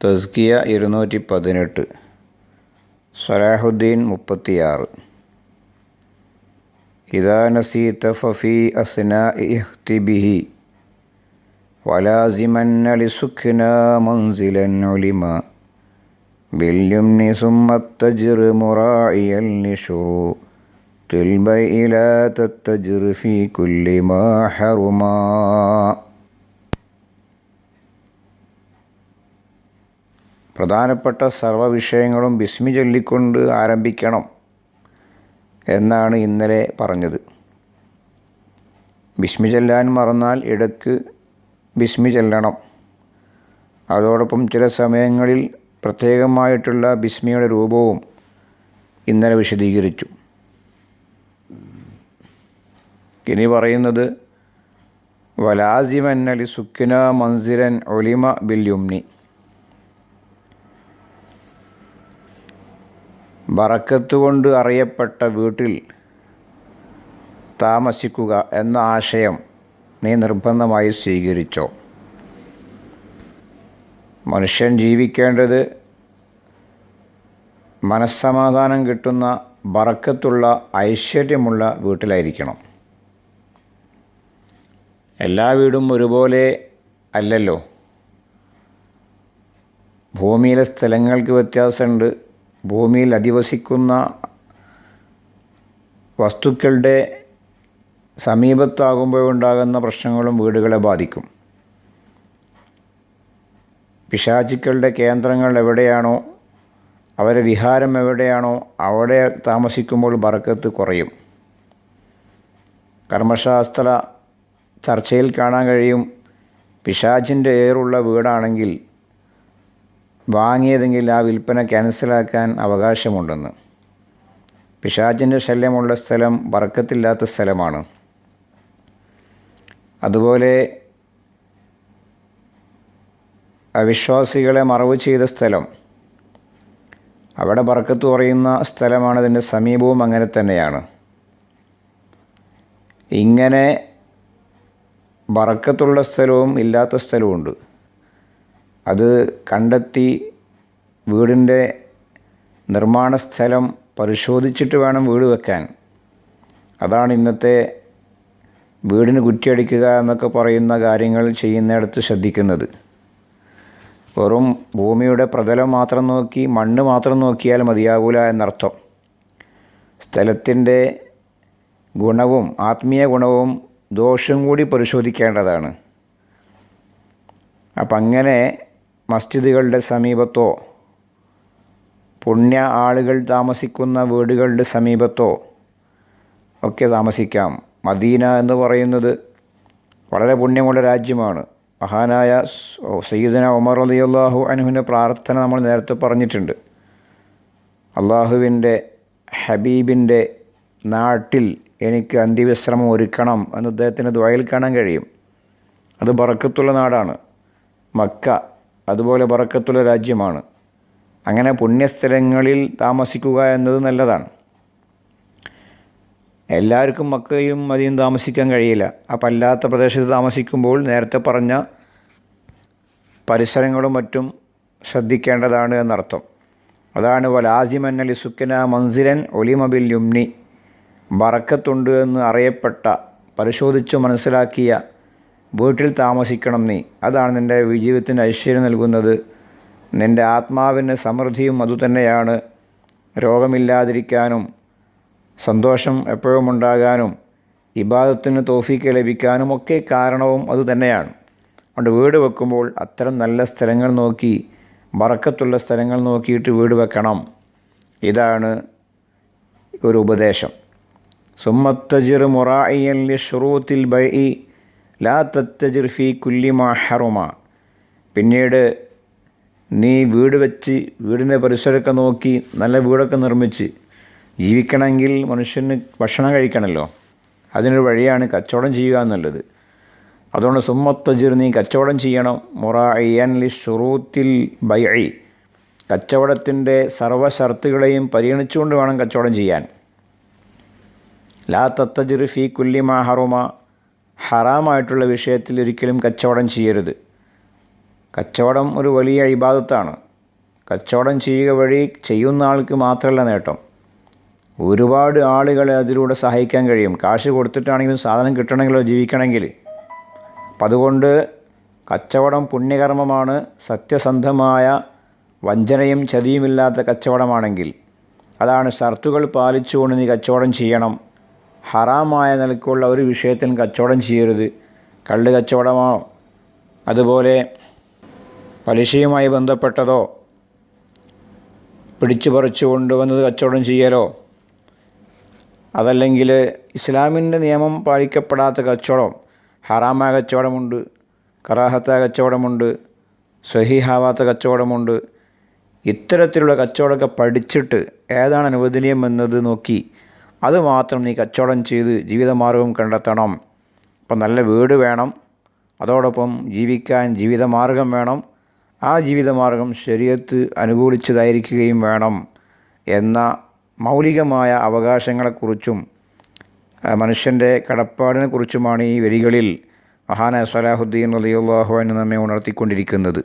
തസ്കിയ ഇരുന്നൂറ്റി പതിനെട്ട് സലാഹുദ്ദീൻ മുപ്പത്തിയാറ്. ഇദാനസി തഫഫി ഫഫി അസ്ന ഇഹ്തിബിഹി വലാസിമൻ അലി സുഖിന മൻസിലൻ ഒലിമ ബില്യുംനി സുമ്മത്തജിർ മുറായിയൽ നിഷുറു തിൽബൈ ഇല തത്തജിർ ഫി കുല്ലിമാ ഹറുമാ പ്രധാനപ്പെട്ട സർവ വിഷയങ്ങളും ബിസ്മി ചൊല്ലിക്കൊണ്ട് ആരംഭിക്കണം എന്നാണ് ഇന്നലെ പറഞ്ഞത്. ബിസ്മി ചൊല്ലാൻ മറന്നാൽ ഇടയ്ക്ക് ബിസ്മി ചൊല്ലണം. അതോടൊപ്പം ചില സമയങ്ങളിൽ പ്രത്യേകമായിട്ടുള്ള ബിസ്മിയുടെ രൂപവും ഇന്നലെ വിശദീകരിച്ചു. ഇനി പറയുന്നത് വലാസിമന്നലി സുക്കിന മൻസിരൻ ഒലിമ ബില്യുംനി ബറക്കത്ത് കൊണ്ട് അറിയപ്പെട്ട വീട്ടിൽ താമസിക്കുക എന്ന ആശയം നീ നിർബന്ധമായി സ്വീകരിച്ചോ? മനുഷ്യൻ ജീവിക്കേണ്ടത് മനസ്സമാധാനം കിട്ടുന്ന ബറക്കത്തുള്ള ഐശ്വര്യമുള്ള വീട്ടിലായിരിക്കണം. എല്ലാ വീടും ഒരുപോലെ അല്ലല്ലോ. ഭൂമിയിലെ സ്ഥലങ്ങൾക്ക് വ്യത്യാസമുണ്ട്. ഭൂമിയിൽ അധിവസിക്കുന്ന വസ്തുക്കളുടെ സമീപത്താകുമ്പോഴുണ്ടാകുന്ന പ്രശ്നങ്ങളും വീടുകളെ ബാധിക്കും. പിശാചിക്കളുടെ കേന്ദ്രങ്ങൾ എവിടെയാണോ അവരെ വിഹാരം എവിടെയാണോ അവിടെ താമസിക്കുമ്പോൾ ബറക്കത്ത് കുറയും. കർമ്മശാസ്ത്ര ചർച്ചയിൽ കാണാൻ കഴിയും പിശാചിന്റെ ഏറുള്ള വീടാണെങ്കിൽ വാങ്ങിയതെങ്കിൽ ആ വിൽപ്പന ക്യാൻസലാക്കാൻ അവകാശമുണ്ടെന്ന്. പിശാചിന്റെ ശല്യമുള്ള സ്ഥലം വർക്കത്തില്ലാത്ത സ്ഥലമാണ്. അതുപോലെ അവിശ്വാസികളെ മറവ് ചെയ്ത സ്ഥലം. അവിടെ പറക്കത്ത് കുറയുന്ന സ്ഥലമാണ് അതിന്റെ സമീപവും അങ്ങനെ തന്നെയാണ്. ഇങ്ങനെ ബറക്കത്തുള്ള സ്ഥലവും ഇല്ലാത്ത സ്ഥലവുമുണ്ട് അത് കണ്ടെത്തി വീടിന്റെ നിർമ്മാണ സ്ഥലം പരിശോധിച്ചിട്ട് വേണം വീട് വെക്കാൻ. അതാണ് ഇന്നത്തെ വീടിന് കുറ്റിയടിക്കുക എന്നൊക്കെ പറയുന്ന കാര്യങ്ങൾ ചെയ്യുന്നിടത്ത് ശ്രദ്ധിക്കുന്നത്. വെറും ഭൂമിയുടെ പ്രതലം മാത്രം നോക്കി മണ്ണ് മാത്രം നോക്കിയാൽ മതിയാകൂല എന്നർത്ഥം. സ്ഥലത്തിന്റെ ഗുണവും ആത്മീയ ഗുണവും ദോഷം കൂടി പരിശോധിക്കേണ്ടതാണ്. അപ്പം അങ്ങനെ മസ്ജിദുകളുടെ സമീപത്തോ? പുണ്യ ആളുകൾ താമസിക്കുന്ന വീടുകളുടെ സമീപത്തോ? ഒക്കെ താമസിക്കാം. മദീന എന്ന് പറയുന്നത് വളരെ പുണ്യമുള്ള രാജ്യമാണ്. മഹാനായ സയ്യിദന ഉമർ അലി അള്ളാഹു അനുവിന്റെ പ്രാർത്ഥന നമ്മൾ നേരത്തെ പറഞ്ഞിട്ടുണ്ട്. അള്ളാഹുവിന്റെ ഹബീബിന്റെ നാട്ടിൽ എനിക്ക് അന്ത്യവിശ്രമം ഒരുക്കണം എന്ന് അദ്ദേഹത്തിന്റെ ദ്വയൽ കാണാൻ കഴിയും. അത് ബറക്കത്തുള്ള നാടാണ്. മക്ക അതുപോലെ ബറക്കത്തുള്ള രാജ്യമാണ്. അങ്ങനെ പുണ്യസ്ഥലങ്ങളിൽ താമസിക്കുക എന്നത് നല്ലതാണ്. എല്ലാവർക്കും മക്കയും മതിയും താമസിക്കാൻ കഴിയില്ല. അപ്പം അല്ലാത്ത പ്രദേശത്ത് താമസിക്കുമ്പോൾ നേരത്തെ പറഞ്ഞ പരിസരങ്ങളും മറ്റും ശ്രദ്ധിക്കേണ്ടതാണ് എന്നർത്ഥം. അതാണ് വലാസിമൻ അലി സുക്കന മൻസിരൻ ഒലിമബിൽ യുംനി. ബറക്കത്തുണ്ട് എന്ന് അറിയപ്പെട്ട പരിശോധിച്ചു മനസ്സിലാക്കിയ വീട്ടിൽ താമസിക്കണം നീ. അതാണ് നിന്റെ ജീവിതത്തിന് ഐശ്വര്യം നൽകുന്നത്. നിന്റെ ആത്മാവിന് സമൃദ്ധിയും അതുതന്നെയാണ് രോഗമില്ലാതിരിക്കാനും സന്തോഷം എപ്പോഴും ഉണ്ടാകാനും ഇബാദത്തിന് തോഫീക്ക് ലഭിക്കാനും ഒക്കെ കാരണവും അതുതന്നെയാണ് അതുകൊണ്ട് വീട് വെക്കുമ്പോൾ അത്തരം നല്ല സ്ഥലങ്ങൾ നോക്കി വറക്കത്തുള്ള സ്ഥലങ്ങൾ നോക്കിയിട്ട് വീട് വെക്കണം. ഇതാണ് ഒരു ഉപദേശം. സുമ്മത്തജിർ മൊറായിയൽ ഷുറൂത്തിൽ ബൈ ലാ തത്തജിർ ഫി കുല്ലിമ ഹറുമ. പിന്നീട് നീ വീട് വെച്ച് വീടിന്റെ പരിസരമൊക്കെ നോക്കി നല്ല വീടൊക്കെ നിർമ്മിച്ച് ജീവിക്കണമെങ്കിൽ മനുഷ്യന് ഭക്ഷണം കഴിക്കണമല്ലോ. അതിനൊരു വഴിയാണ് കച്ചവടം ചെയ്യുക എന്നുള്ളത്. അതുകൊണ്ട് സുമ്മത്തജിർ നീ കച്ചവടം ചെയ്യണം. മൊറായിയൻ ലി ഷുറൂത്തിൽ ബൈ കച്ചവടത്തിന്റെ സർവ ഷർത്തുകളെയും പരിഗണിച്ചുകൊണ്ട് വേണം കച്ചവടം ചെയ്യാൻ. ലാ തത്തജിർ ഫി കുല്ലിമാ ഹറുമ. ഹറാമായിട്ടുള്ള വിഷയത്തിൽ ഒരിക്കലും കച്ചവടം ചെയ്യരുത്. കച്ചവടം ഒരു വലിയ ഇബാദത്താണ്. കച്ചവടം ചെയ്യുക വഴി ചെയ്യുന്ന ആൾക്ക് മാത്രമല്ല നേട്ടം. ഒരുപാട് ആളുകളെ അതിലൂടെ സഹായിക്കാൻ കഴിയും. കാശ് കൊടുത്തിട്ടാണെങ്കിലും സാധനം കിട്ടണമെങ്കിലോ ജീവിക്കണമെങ്കിൽ. അപ്പം അതുകൊണ്ട് കച്ചവടം പുണ്യകർമ്മമാണ്. സത്യസന്ധമായ വഞ്ചനയും ചതിയുമില്ലാത്ത കച്ചവടമാണെങ്കിൽ. അതാണ് ഷർത്തുകൾ പാലിച്ചുകൊണ്ട് നീ കച്ചവടം ചെയ്യണം. ഹറാമായ നിലക്കുള്ള ഒരു വിഷയത്തിനും കച്ചവടം ചെയ്യരുത്. കള്ള് കച്ചവടമോ അതുപോലെ പലിശയുമായി ബന്ധപ്പെട്ടതോ പിടിച്ചു പറിച്ചു കൊണ്ടുവന്നത് കച്ചവടം ചെയ്യലോ അതല്ലെങ്കിൽ ഇസ്ലാമിന്റെ നിയമം പാലിക്കപ്പെടാത്ത കച്ചവടം ഹറാമായ കച്ചവടമുണ്ട് കറാഹത്ത കച്ചവടമുണ്ട് സഹിഹാവാത്ത കച്ചവടമുണ്ട് ഇത്തരത്തിലുള്ള കച്ചവടമൊക്കെ പഠിച്ചിട്ട് ഏതാണ് അനുവദനീയം എന്നത് നോക്കി അത് മാത്രം നീ കച്ചവടം ചെയ്ത് ജീവിതമാർഗം കണ്ടെത്തണം. അപ്പം നല്ല വീട് വേണം. അതോടൊപ്പം ജീവിക്കാൻ ജീവിതമാർഗം വേണം. ആ ജീവിതമാർഗം ശരീരത്ത് അനുകൂലിച്ചതായിരിക്കുകയും വേണം എന്ന മൗലികമായ അവകാശങ്ങളെക്കുറിച്ചും മനുഷ്യന്റെ കടപ്പാടിനെക്കുറിച്ചുമാണ് ഈ വരികളിൽ മഹാന സലാഹുദ്ദീൻ റളിയല്ലാഹു അൻഹു നമ്മെ ഉണർത്തിക്കൊണ്ടിരിക്കുന്നത്.